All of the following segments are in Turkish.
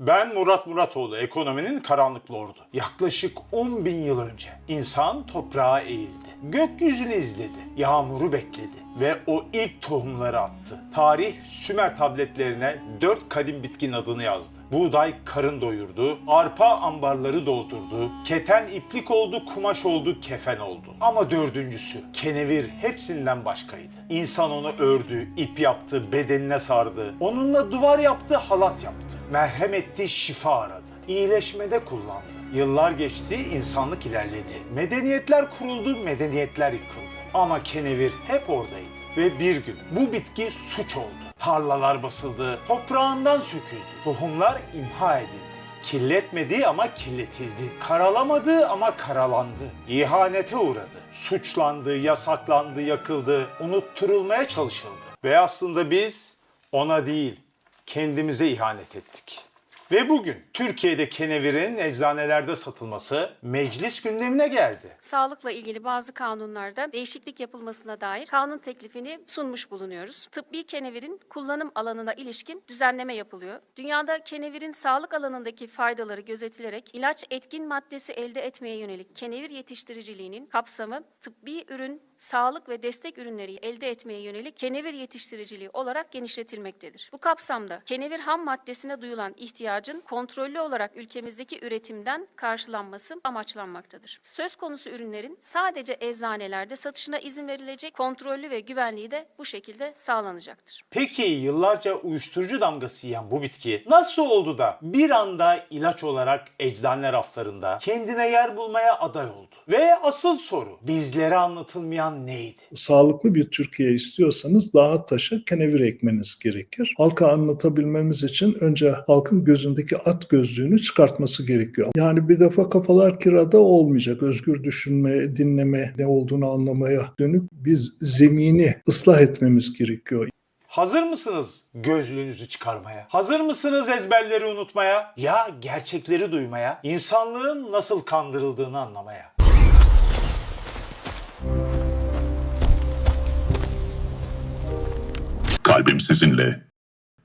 Ben Murat Muratoğlu, ekonominin karanlık lordu. Yaklaşık 10 bin yıl önce insan toprağa eğildi. Gökyüzünü izledi, yağmuru bekledi ve o ilk tohumları attı. Tarih Sümer tabletlerine 4 kadim bitkinin adını yazdı. Buğday karın doyurdu, arpa ambarları doldurdu, keten iplik oldu, kumaş oldu, kefen oldu. Ama dördüncüsü, kenevir hepsinden başkaydı. İnsan onu ördü, ip yaptı, bedenine sardı. Onunla duvar yaptı, halat yaptı. Merhem etti, şifa aradı. İyileşmede kullandı. Yıllar geçti, insanlık ilerledi. Medeniyetler kuruldu, medeniyetler yıkıldı. Ama kenevir hep oradaydı. Ve bir gün bu bitki suç oldu. Tarlalar basıldı, toprağından söküldü. Tohumlar imha edildi. Kirletmedi ama kirletildi. Karalamadı ama karalandı. İhanete uğradı. Suçlandı, yasaklandı, yakıldı. Unutturulmaya çalışıldı. Ve aslında biz ona değil, kendimize ihanet ettik. Ve bugün Türkiye'de kenevirin eczanelerde satılması meclis gündemine geldi. Sağlıkla ilgili bazı kanunlarda değişiklik yapılmasına dair kanun teklifini sunmuş bulunuyoruz. Tıbbi kenevirin kullanım alanına ilişkin düzenleme yapılıyor. Dünyada kenevirin sağlık alanındaki faydaları gözetilerek ilaç etkin maddesi elde etmeye yönelik kenevir yetiştiriciliğinin kapsamı tıbbi ürün, sağlık ve destek ürünleri elde etmeye yönelik kenevir yetiştiriciliği olarak genişletilmektedir. Bu kapsamda kenevir ham maddesine duyulan ihtiyacın kontrollü olarak ülkemizdeki üretimden karşılanması amaçlanmaktadır. Söz konusu ürünlerin sadece eczanelerde satışına izin verilecek, kontrollü ve güvenliği de bu şekilde sağlanacaktır. Peki yıllarca uyuşturucu damgası yiyen bu bitki nasıl oldu da bir anda ilaç olarak eczane raflarında kendine yer bulmaya aday oldu? Ve asıl soru bizlere anlatılmayan neydi? sağlıklı bir Türkiye istiyorsanız dağa taşa kenevir ekmeniz gerekir. Halka anlatabilmemiz için önce halkın gözündeki at gözlüğünü çıkartması gerekiyor. Yani bir defa kafalar kirada olmayacak. Özgür düşünme, dinleme, ne olduğunu anlamaya dönük biz zemini ıslah etmemiz gerekiyor. Hazır mısınız gözlüğünüzü çıkarmaya? Hazır mısınız ezberleri unutmaya? Ya gerçekleri duymaya? İnsanlığın nasıl kandırıldığını anlamaya? Kalbim sizinle,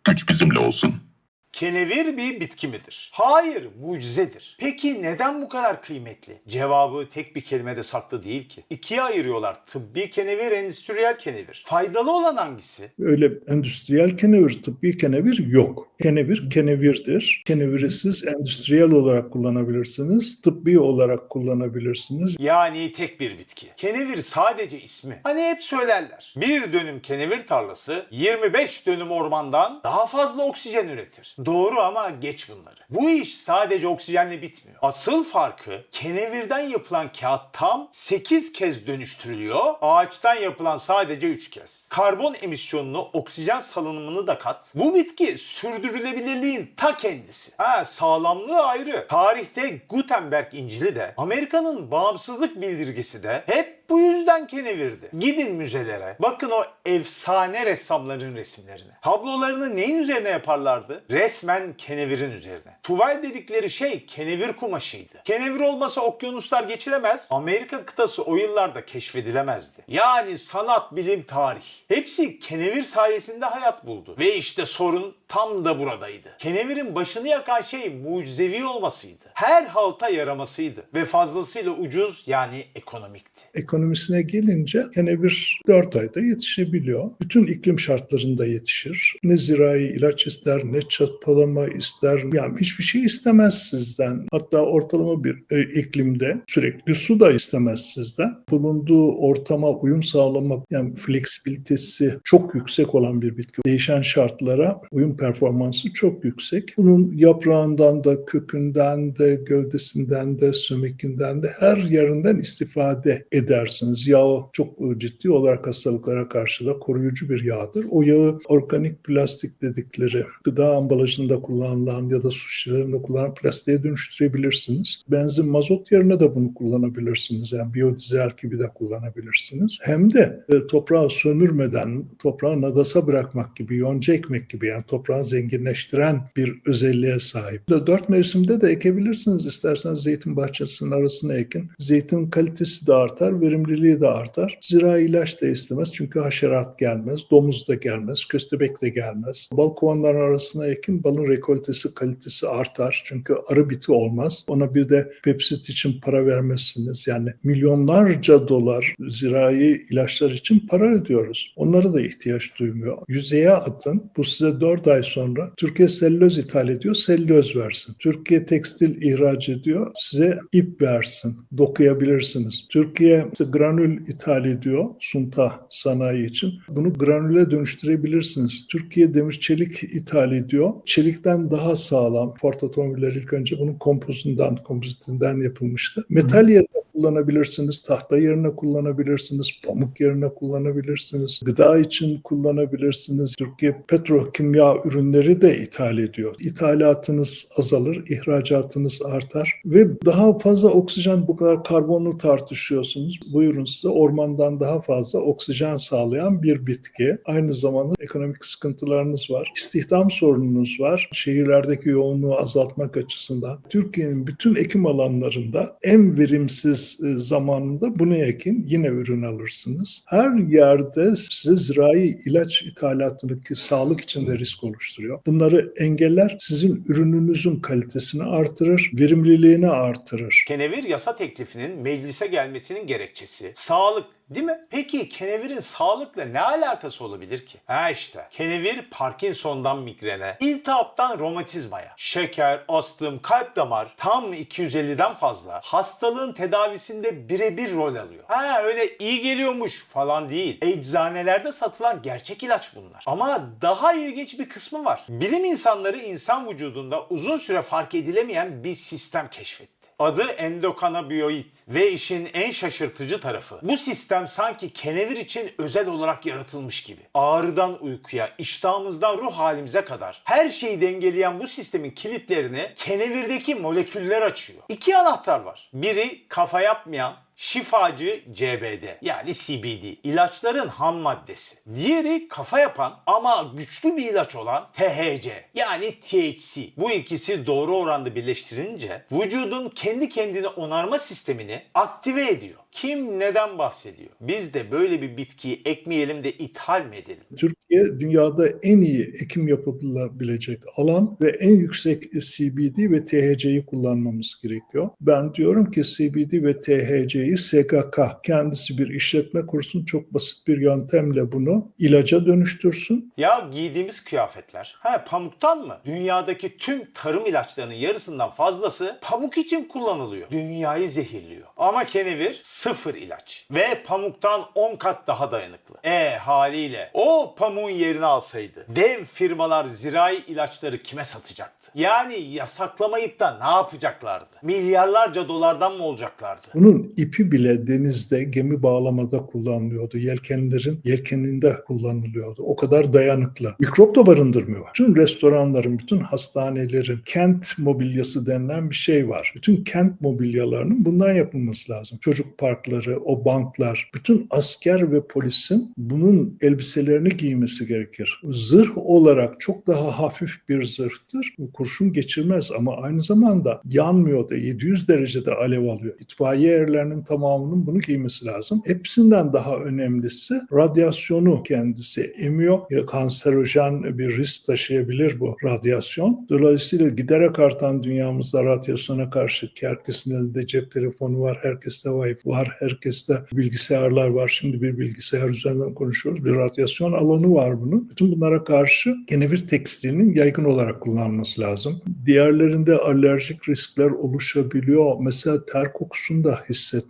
güç bizimle olsun. Kenevir bir bitki midir? Hayır, mucizedir. Peki neden bu kadar kıymetli? Cevabı tek bir kelimede saklı değil ki. İkiye ayırıyorlar. Tıbbi kenevir, endüstriyel kenevir. Faydalı olan hangisi? Öyle endüstriyel kenevir, tıbbi kenevir yok. Kenevir kenevirdir. Keneviri siz endüstriyel olarak kullanabilirsiniz, tıbbi olarak kullanabilirsiniz. Yani tek bir bitki. Kenevir sadece ismi. Hani hep söylerler. Bir dönüm kenevir tarlası 25 dönüm ormandan daha fazla oksijen üretir. Doğru ama geç bunları. Bu iş sadece oksijenle bitmiyor. Asıl farkı kenevirden yapılan kağıt tam 8 kez dönüştürülüyor. Ağaçtan yapılan sadece 3 kez. Karbon emisyonunu, oksijen salınımını da kat. Bu bitki sürdürülebilirliğin ta kendisi. Ha sağlamlığı ayrı. Tarihte Gutenberg İncil'i de Amerika'nın bağımsızlık bildirgesi de hep bu yüzden kenevirdi. Gidin müzelere. Bakın o efsane ressamların resimlerine. Tablolarını neyin üzerine yaparlardı? Resmen kenevirin üzerine. Tuval dedikleri şey kenevir kumaşıydı. Kenevir olmasa okyanuslar geçilemez. Amerika kıtası o yıllarda keşfedilemezdi. Yani sanat, bilim, tarih. Hepsi kenevir sayesinde hayat buldu. Ve işte sorun tam da buradaydı. Kenevirin başını yakan şey mucizevi olmasıydı. Her halta yaramasıydı. Ve fazlasıyla ucuz yani ekonomikti. Ekonomisine gelince kenevir 4 ayda yetişebiliyor. Bütün iklim şartlarında yetişir. Ne zirai ilaç ister, ne çapalama ister. Yani hiçbir şey istemez sizden. Hatta ortalama bir e, iklimde sürekli su da istemez sizden. Bulunduğu ortama uyum sağlama, yani fleksibilitesi çok yüksek olan bir bitki. Değişen şartlara uyum performansı çok yüksek. Bunun yaprağından da, kökünden de, gövdesinden de, sömekinden de her yerinden istifade edersiniz. Yağı çok ciddi olarak hastalıklara karşı da koruyucu bir yağdır. O yağı organik plastik dedikleri gıda ambalajında kullanılan ya da su şişelerinde kullanılan plastiğe dönüştürebilirsiniz. Benzin mazot yerine de bunu kullanabilirsiniz. Yani biyodizel gibi de kullanabilirsiniz. Hem de e, toprağı sömürmeden, toprağı nadasa bırakmak gibi, yonca ekmek gibi yani toprağı toprağı zenginleştiren bir özelliğe sahip. Dört mevsimde de ekebilirsiniz. İsterseniz zeytin bahçesinin arasına ekin. Zeytin kalitesi de artar, verimliliği de artar. Zira ilaç da istemez çünkü haşerat gelmez, domuz da gelmez, köstebek de gelmez. Bal kovanların arasına ekin, balın rekoltesi, kalitesi artar. Çünkü arı biti olmaz. Ona bir de pepsit için para vermezsiniz. Yani milyonlarca dolar zirai ilaçlar için para ödüyoruz. Onlara da ihtiyaç duymuyor. Yüzeye atın. Bu size 4 ay sonra Türkiye sellüloz ithal ediyor, sellüloz versin. Türkiye tekstil ihraç ediyor, size ip versin. Dokuyabilirsiniz. Türkiye işte granül ithal ediyor, sunta sanayi için. Bunu granüle dönüştürebilirsiniz. Türkiye demir çelik ithal ediyor. Çelikten daha sağlam. Ford otomobiller ilk önce bunun kompozundan, kompozitinden yapılmıştı. Metal yerine kullanabilirsiniz, tahta yerine kullanabilirsiniz, pamuk yerine kullanabilirsiniz, gıda için kullanabilirsiniz. Türkiye petrokimya ürünleri de ithal ediyor. İthalatınız azalır, ihracatınız artar ve daha fazla oksijen bu kadar karbonu tartışıyorsunuz. Buyurun size ormandan daha fazla oksijen sağlayan bir bitki. Aynı zamanda ekonomik sıkıntılarınız var. İstihdam sorununuz var. Şehirlerdeki yoğunluğu azaltmak açısından. Türkiye'nin bütün ekim alanlarında en verimsiz e, zamanında bunu ekin yine ürün alırsınız. Her yerde size zirai ilaç ithalatındaki sağlık için de risk oluşturuyor. Bunları engeller sizin ürününüzün kalitesini artırır, verimliliğini artırır. Kenevir yasa teklifinin meclise gelmesinin gerekçesi sağlık değil mi? Peki kenevirin sağlıkla ne alakası olabilir ki? Ha işte kenevir Parkinson'dan migrene, iltihaptan romatizmaya, şeker, astım, kalp damar tam 250'den fazla hastalığın tedavisinde birebir rol alıyor. Ha öyle iyi geliyormuş falan değil. Eczanelerde satılan gerçek ilaç bunlar. Ama daha ilginç bir kısmı var. Bilim insanları insan vücudunda uzun süre fark edilemeyen bir sistem keşfetti. Adı endokanabioid ve işin en şaşırtıcı tarafı bu sistem sanki kenevir için özel olarak yaratılmış gibi. Ağrıdan uykuya, iştahımızdan ruh halimize kadar her şeyi dengeleyen bu sistemin kilitlerini kenevirdeki moleküller açıyor. İki anahtar var. Biri kafa yapmayan şifacı CBD yani CBD ilaçların ham maddesi. Diğeri kafa yapan ama güçlü bir ilaç olan THC yani THC. Bu ikisi doğru oranda birleştirince vücudun kendi kendini onarma sistemini aktive ediyor. Kim neden bahsediyor? Biz de böyle bir bitkiyi ekmeyelim de ithal mi edelim? Türkiye dünyada en iyi ekim yapılabilecek alan ve en yüksek CBD ve THC'yi kullanmamız gerekiyor. Ben diyorum ki CBD ve THC'yi SGK kendisi bir işletme kursun çok basit bir yöntemle bunu ilaca dönüştürsün. Ya giydiğimiz kıyafetler ha pamuktan mı? Dünyadaki tüm tarım ilaçlarının yarısından fazlası pamuk için kullanılıyor. Dünyayı zehirliyor. Ama kenevir sıfır ilaç ve pamuktan 10 kat daha dayanıklı. E haliyle o pamuğun yerini alsaydı dev firmalar zirai ilaçları kime satacaktı? Yani yasaklamayıp da ne yapacaklardı? Milyarlarca dolardan mı olacaklardı? Bunun ipi bile denizde gemi bağlamada kullanılıyordu. Yelkenlerin yelkeninde kullanılıyordu. O kadar dayanıklı. Mikrop da barındırmıyor. Bütün restoranların, bütün hastanelerin kent mobilyası denilen bir şey var. Bütün kent mobilyalarının bundan yapılması lazım. Çocuk parkları, o banklar, bütün asker ve polisin bunun elbiselerini giymesi gerekir. Zırh olarak çok daha hafif bir zırhtır. Kurşun geçirmez ama aynı zamanda yanmıyor da 700 derecede alev alıyor. İtfaiye erlerinin tamamının bunu giymesi lazım. Hepsinden daha önemlisi radyasyonu kendisi emiyor. Ya kanserojen bir risk taşıyabilir bu radyasyon. Dolayısıyla giderek artan dünyamızda radyasyona karşı herkesin elinde cep telefonu var, herkeste Wi-Fi var, herkeste bilgisayarlar var. Şimdi bir bilgisayar üzerinden konuşuyoruz. Bir radyasyon alanı var bunun. Bütün bunlara karşı kenevir tekstilinin yaygın olarak kullanılması lazım. Diğerlerinde alerjik riskler oluşabiliyor. Mesela ter kokusunu da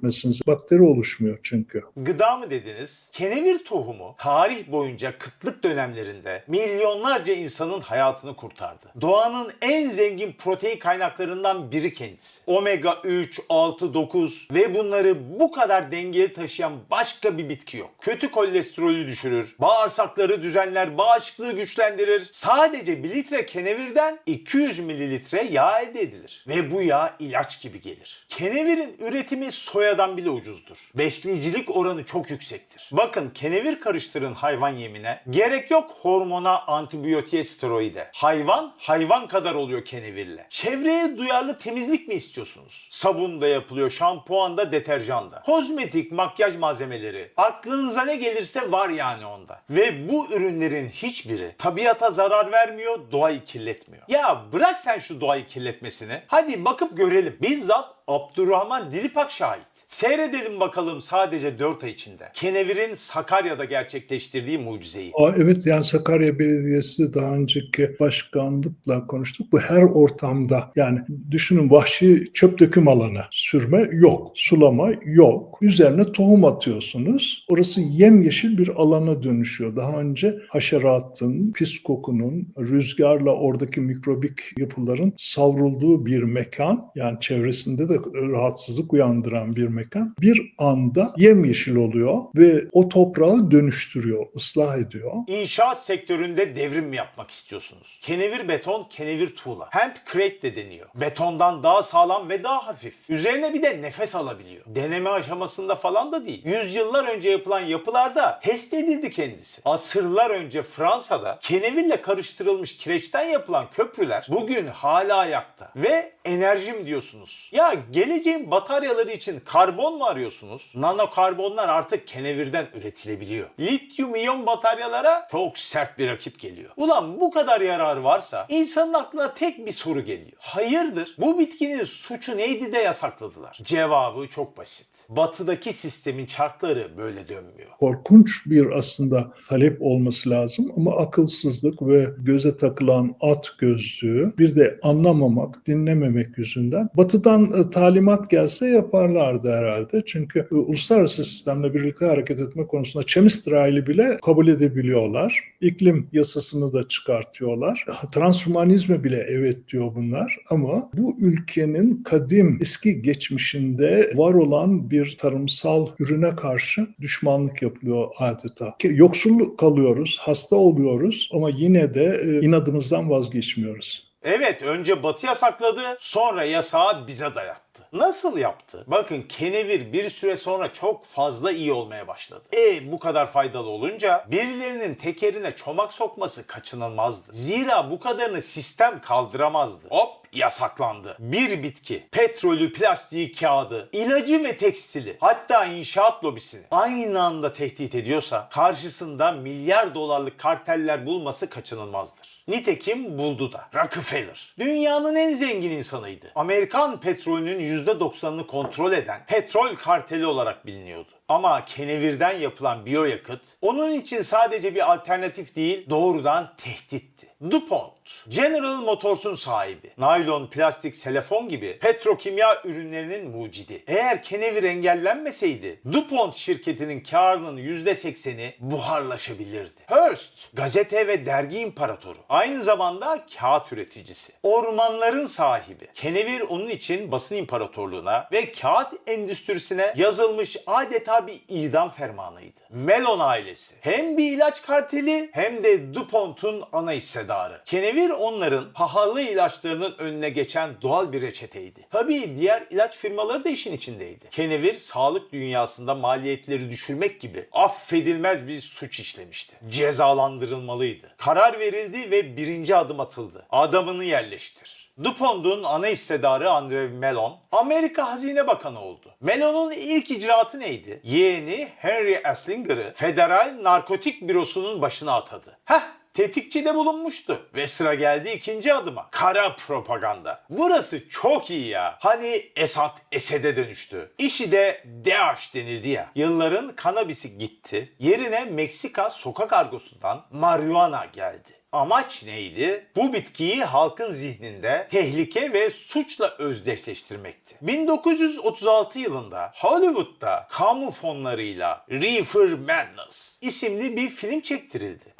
hissetmesiniz. Bakteri oluşmuyor çünkü. Gıda mı dediniz? Kenevir tohumu tarih boyunca kıtlık dönemlerinde milyonlarca insanın hayatını kurtardı. Doğanın en zengin protein kaynaklarından biri kendisi. Omega 3, 6, 9 ve bunları bu kadar dengeli taşıyan başka bir bitki yok. Kötü kolesterolü düşürür, bağırsakları düzenler, bağışıklığı güçlendirir. Sadece 1 litre kenevirden 200 mililitre yağ elde edilir. Ve bu yağ ilaç gibi gelir. Kenevirin üretimi soya Himalayadan bile ucuzdur. Besleyicilik oranı çok yüksektir. Bakın kenevir karıştırın hayvan yemine. Gerek yok hormona, antibiyotiğe, steroide. Hayvan hayvan kadar oluyor kenevirle. Çevreye duyarlı temizlik mi istiyorsunuz? Sabun da yapılıyor, şampuan da, deterjan da. Kozmetik, makyaj malzemeleri. Aklınıza ne gelirse var yani onda. Ve bu ürünlerin hiçbiri tabiata zarar vermiyor, doğayı kirletmiyor. Ya bırak sen şu doğayı kirletmesini. Hadi bakıp görelim. Bizzat Abdurrahman Dilipak şahit. Seyredelim bakalım sadece 4 ay içinde. Kenevir'in Sakarya'da gerçekleştirdiği mucizeyi. Aa, evet yani Sakarya Belediyesi daha önceki başkanlıkla konuştuk. Bu her ortamda yani düşünün vahşi çöp döküm alanı sürme yok. Sulama yok. Üzerine tohum atıyorsunuz. Orası yemyeşil bir alana dönüşüyor. Daha önce haşeratın, pis kokunun, rüzgarla oradaki mikrobik yapıların savrulduğu bir mekan. Yani çevresinde de rahatsızlık uyandıran bir mekan. Bir anda yemyeşil oluyor ve o toprağı dönüştürüyor, ıslah ediyor. İnşaat sektöründe devrim yapmak istiyorsunuz? Kenevir beton, kenevir tuğla. Hemp crate de deniyor. Betondan daha sağlam ve daha hafif. Üzerine bir de nefes alabiliyor. Deneme aşamasında falan da değil. Yüzyıllar önce yapılan yapılarda test edildi kendisi. Asırlar önce Fransa'da kenevirle karıştırılmış kireçten yapılan köprüler bugün hala ayakta. Ve enerjim diyorsunuz. Ya geleceğin bataryaları için karbon mu arıyorsunuz? Nano karbonlar artık kenevirden üretilebiliyor. Lityum iyon bataryalara çok sert bir rakip geliyor. Ulan bu kadar yarar varsa insanın aklına tek bir soru geliyor. Hayırdır? Bu bitkinin suçu neydi de yasakladılar? Cevabı çok basit. Batıdaki sistemin çarkları böyle dönmüyor. korkunç bir aslında talep olması lazım ama akılsızlık ve göze takılan at gözlüğü bir de anlamamak, dinlememek yüzünden batıdan e, talimat gelse yaparlardı herhalde. Çünkü uluslararası sistemle birlikte hareket etme konusunda chemistry'li bile kabul edebiliyorlar. İklim yasasını da çıkartıyorlar. Transhumanizme bile evet diyor bunlar ama bu ülkenin kadim eski geçmişinde var olan bir tarımsal ürüne karşı düşmanlık yapılıyor adeta. Yoksul kalıyoruz, hasta oluyoruz ama yine de e, inadımızdan vazgeçmiyoruz. Evet önce Batı yasakladı sonra yasağı bize dayattı. Nasıl yaptı? Bakın kenevir bir süre sonra çok fazla iyi olmaya başladı. E bu kadar faydalı olunca birilerinin tekerine çomak sokması kaçınılmazdı. Zira bu kadarını sistem kaldıramazdı. Hop yasaklandı. Bir bitki, petrolü, plastiği, kağıdı, ilacı ve tekstili hatta inşaat lobisini aynı anda tehdit ediyorsa karşısında milyar dolarlık karteller bulması kaçınılmazdır. Nitekim buldu da. Rockefeller. Dünyanın en zengin insanıydı. Amerikan petrolünün %90'ını kontrol eden petrol karteli olarak biliniyordu. Ama kenevirden yapılan biyoyakıt onun için sadece bir alternatif değil doğrudan tehditti. DuPont, General Motors'un sahibi. Naylon, plastik, selefon gibi petrokimya ürünlerinin mucidi. Eğer kenevir engellenmeseydi DuPont şirketinin karının %80'i buharlaşabilirdi. Hearst, gazete ve dergi imparatoru. Aynı zamanda kağıt üreticisi. Ormanların sahibi. Kenevir onun için basın imparatorluğuna ve kağıt endüstrisine yazılmış adeta bir idam fermanıydı. Mellon ailesi. Hem bir ilaç karteli hem de DuPont'un ana hissedarı. Kenevir onların pahalı ilaçlarının önüne geçen doğal bir reçeteydi. Tabii diğer ilaç firmaları da işin içindeydi. Kenevir sağlık dünyasında maliyetleri düşürmek gibi affedilmez bir suç işlemişti. Cezalandırılmalıydı. Karar verildi ve birinci adım atıldı. Adamını yerleştir. DuPont'un ana hissedarı Andrew Mellon, Amerika Hazine Bakanı oldu. Mellon'un ilk icraatı neydi? Yeğeni Henry Esslinger'ı Federal Narkotik Bürosu'nun başına atadı. Heh, tetikçide bulunmuştu. Ve sıra geldi ikinci adıma. Kara propaganda. Burası çok iyi ya. Hani Esad Esed'e dönüştü. İşi de DAEŞ denildi ya. Yılların kanabisi gitti. Yerine Meksika sokak argosundan marihuana geldi. Amaç neydi? Bu bitkiyi halkın zihninde tehlike ve suçla özdeşleştirmekti. 1936 yılında Hollywood'da kamu fonlarıyla Reefer Madness isimli bir film çektirildi.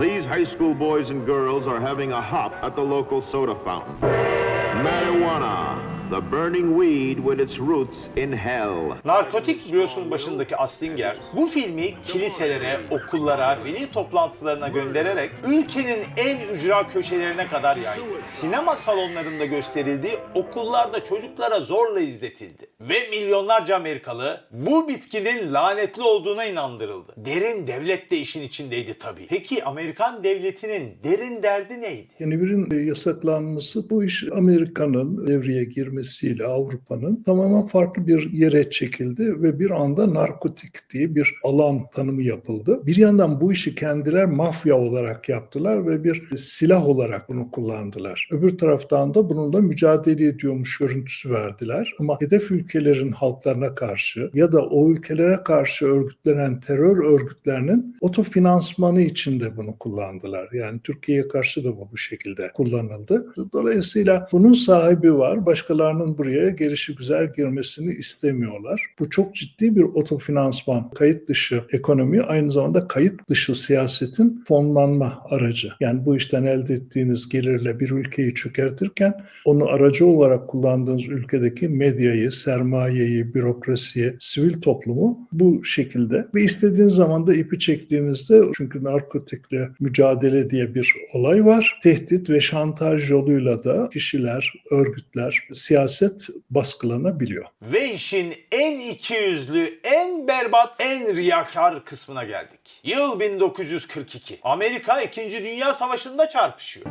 These high school boys and girls are having a hop at the local soda fountain. Marijuana. The burning weed with its roots in hell. Narkotik bürosunun başındaki Astinger bu filmi kiliselere, okullara, veli toplantılarına göndererek ülkenin en ücra köşelerine kadar yaydı. Sinema salonlarında gösterildi, okullarda çocuklara zorla izletildi. Ve milyonlarca Amerikalı bu bitkinin lanetli olduğuna inandırıldı. Derin devlet de işin içindeydi tabii. Peki Amerikan devletinin derin derdi neydi? Kenevirin e, yasaklanması bu iş Amerika'nın devreye girmesiyle Avrupa'nın tamamen farklı bir yere çekildi ve bir anda narkotik diye bir alan tanımı yapıldı. Bir yandan bu işi kendiler mafya olarak yaptılar ve bir silah olarak bunu kullandılar. Öbür taraftan da bununla mücadele ediyormuş görüntüsü verdiler. Ama hedef ülkelerin halklarına karşı ya da o ülkelere karşı örgütlenen terör örgütlerinin otofinansmanı için de bunu kullandılar. Yani Türkiye'ye karşı da bu bu şekilde kullanıldı. Dolayısıyla bunun sahibi var. Başkalarının buraya gelişi güzel girmesini istemiyorlar. Bu çok ciddi bir otofinansman, kayıt dışı ekonomi aynı zamanda kayıt dışı siyasetin fonlanma aracı. Yani bu işten elde ettiğiniz gelirle bir ülkeyi çökertirken onu aracı olarak kullandığınız ülkedeki medyayı, sermayeyi, bürokrasiyi, sivil toplumu bu şekilde ve istediğiniz zaman da ipi çektiğinizde çünkü narkotikle mücadele diye bir olay var. Tehdit ve şantaj yoluyla da kişiler, örgütler, siyaset baskılanabiliyor. Ve işin en ikiyüzlü, en berbat, en riyakar kısmına geldik. Yıl 1942. Amerika 2. Dünya Savaşı'nda çarpışıyor.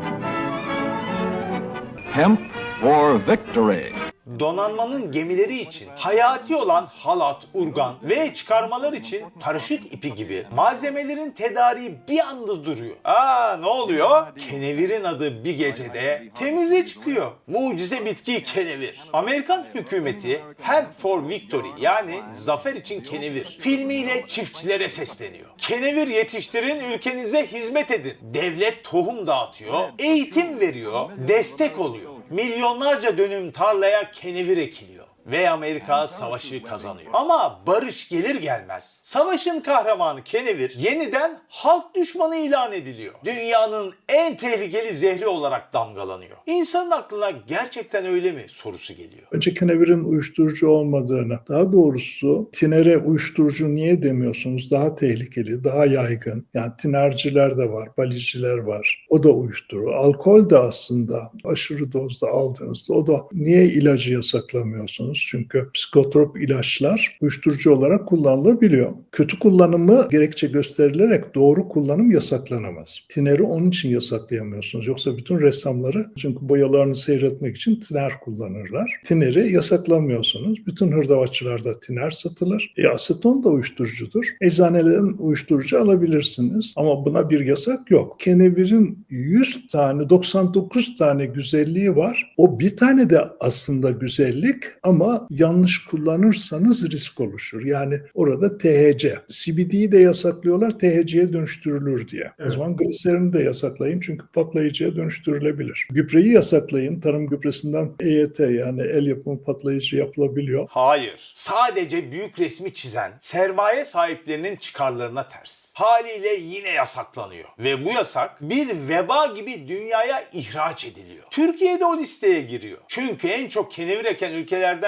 Hemp for victory. Donanmanın gemileri için hayati olan halat, urgan ve çıkarmalar için paraşüt ipi gibi malzemelerin tedariği bir anda duruyor. Aa ne oluyor? Kenevir'in adı bir gecede temize çıkıyor. Mucize bitki kenevir. Amerikan hükümeti Hemp for Victory yani zafer için kenevir filmiyle çiftçilere sesleniyor. Kenevir yetiştirin ülkenize hizmet edin. Devlet tohum dağıtıyor, eğitim veriyor, destek oluyor. Milyonlarca dönüm tarlaya kenevir ekiliyor ve Amerika savaşı kazanıyor. Ama barış gelir gelmez savaşın kahramanı Kenevir yeniden halk düşmanı ilan ediliyor. Dünyanın en tehlikeli zehri olarak damgalanıyor. İnsanın aklına gerçekten öyle mi sorusu geliyor. Önce kenevirin uyuşturucu olmadığını, daha doğrusu tinere uyuşturucu niye demiyorsunuz? Daha tehlikeli, daha yaygın. Yani tinerciler de var, baliciler var. O da uyuşturucu. Alkol de aslında aşırı dozda aldığınızda o da niye ilacı yasaklamıyorsunuz? Çünkü psikotrop ilaçlar uyuşturucu olarak kullanılabiliyor. Kötü kullanımı gerekçe gösterilerek doğru kullanım yasaklanamaz. Tineri onun için yasaklayamıyorsunuz. Yoksa bütün ressamları çünkü boyalarını seyretmek için tiner kullanırlar. Tineri yasaklamıyorsunuz. Bütün hırdavatçılarda tiner satılır. E, aseton da uyuşturucudur. Eczanelerin uyuşturucu alabilirsiniz ama buna bir yasak yok. Kenevir'in 100 tane, 99 tane güzelliği var. O bir tane de aslında güzellik ama yanlış kullanırsanız risk oluşur. Yani orada THC. CBD'yi de yasaklıyorlar THC'ye dönüştürülür diye. O zaman gliserini de yasaklayın çünkü patlayıcıya dönüştürülebilir. Gübreyi yasaklayın. Tarım gübresinden EYT yani el yapımı patlayıcı yapılabiliyor. Hayır. Sadece büyük resmi çizen sermaye sahiplerinin çıkarlarına ters. Haliyle yine yasaklanıyor. Ve bu yasak bir veba gibi dünyaya ihraç ediliyor. Türkiye de o listeye giriyor. Çünkü en çok kenevir eken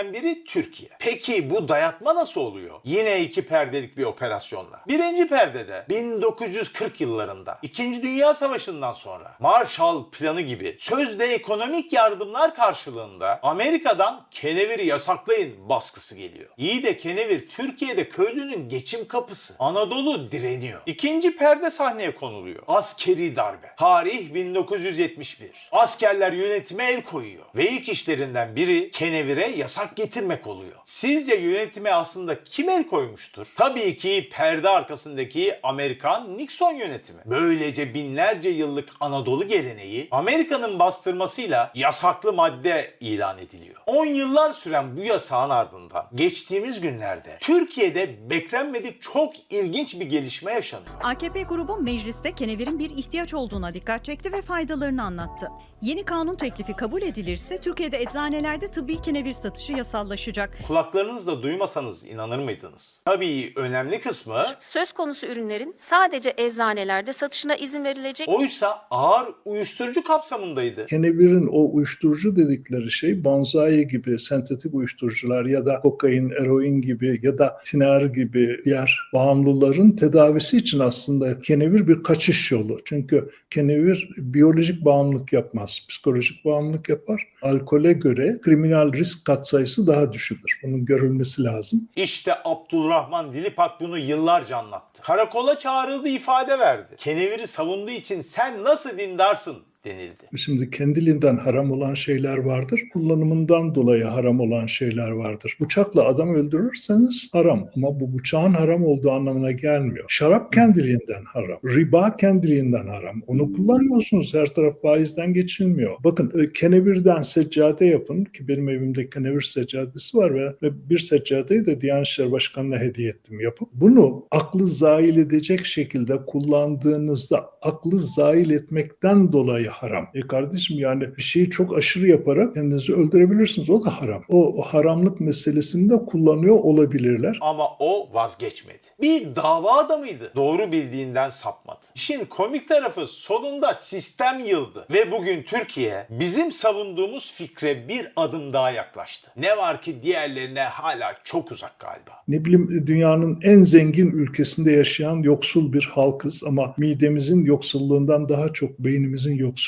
ülkelerden biri Türkiye. Peki bu dayatma nasıl oluyor? Yine iki perdelik bir operasyonla. Birinci perdede 1940 yıllarında 2. Dünya Savaşı'ndan sonra Marshall Planı gibi sözde ekonomik yardımlar karşılığında Amerika'dan keneviri yasaklayın baskısı geliyor. İyi de kenevir Türkiye'de köylünün geçim kapısı. Anadolu direniyor. İkinci perde sahneye konuluyor. Askeri darbe. Tarih 1971. Askerler yönetime el koyuyor. Ve ilk işlerinden biri kenevire yasak getirmek oluyor. Sizce yönetime aslında kim el koymuştur? Tabii ki perde arkasındaki Amerikan Nixon yönetimi. Böylece binlerce yıllık Anadolu geleneği Amerika'nın bastırmasıyla yasaklı madde ilan ediliyor. 10 yıllar süren bu yasağın ardından geçtiğimiz günlerde Türkiye'de beklenmedik çok ilginç bir gelişme yaşanıyor. AKP grubu mecliste kenevirin bir ihtiyaç olduğuna dikkat çekti ve faydalarını anlattı. Yeni kanun teklifi kabul edilirse Türkiye'de eczanelerde tıbbi kenevir satışı yasallaşacak. Kulaklarınızla duymasanız inanır mıydınız? Tabii önemli kısmı Söz konusu ürünlerin sadece eczanelerde satışına izin verilecek oysa ağır uyuşturucu kapsamındaydı. Kenevir'in o uyuşturucu dedikleri şey bonzai gibi sentetik uyuşturucular ya da kokain, eroin gibi ya da tinar gibi diğer bağımlıların tedavisi için aslında kenevir bir kaçış yolu. Çünkü kenevir biyolojik bağımlılık yapmaz, psikolojik bağımlılık yapar. Alkole göre kriminal risk katsayısı daha düşüktür. Bunun görülmesi lazım. İşte Abdülrahman Dilipak bunu yıllarca anlattı. Karakola çağrıldı ifade verdi. Keneviri savunduğu için sen nasıl dindarsın denildi. Şimdi kendiliğinden haram olan şeyler vardır. Kullanımından dolayı haram olan şeyler vardır. Bıçakla adam öldürürseniz haram ama bu bıçağın haram olduğu anlamına gelmiyor. Şarap kendiliğinden haram. Riba kendiliğinden haram. Onu kullanmıyorsunuz. Her taraf faizden geçilmiyor. Bakın e, kenevirden seccade yapın ki benim evimde kenevir seccadesi var ve, ve bir seccadeyi de Diyanet İşleri Başkanı'na hediye ettim yapıp. Bunu aklı zail edecek şekilde kullandığınızda aklı zail etmekten dolayı haram. E kardeşim yani bir şeyi çok aşırı yaparak kendinizi öldürebilirsiniz. O da haram. O, o haramlık meselesini de kullanıyor olabilirler. Ama o vazgeçmedi. Bir dava adamıydı. Doğru bildiğinden sapmadı. İşin komik tarafı sonunda sistem yıldı. Ve bugün Türkiye bizim savunduğumuz fikre bir adım daha yaklaştı. Ne var ki diğerlerine hala çok uzak galiba. Ne bileyim dünyanın en zengin ülkesinde yaşayan yoksul bir halkız ama midemizin yoksulluğundan daha çok beynimizin yoksulluğu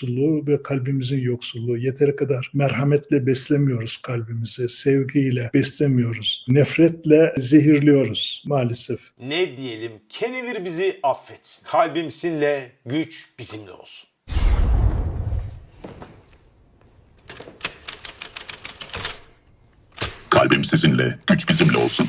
ve kalbimizin yoksulluğu. Yeteri kadar merhametle beslemiyoruz kalbimizi, sevgiyle beslemiyoruz. Nefretle zehirliyoruz maalesef. Ne diyelim kenevir bizi affetsin. Kalbimsinle güç bizimle olsun. Kalbim sizinle, güç bizimle olsun.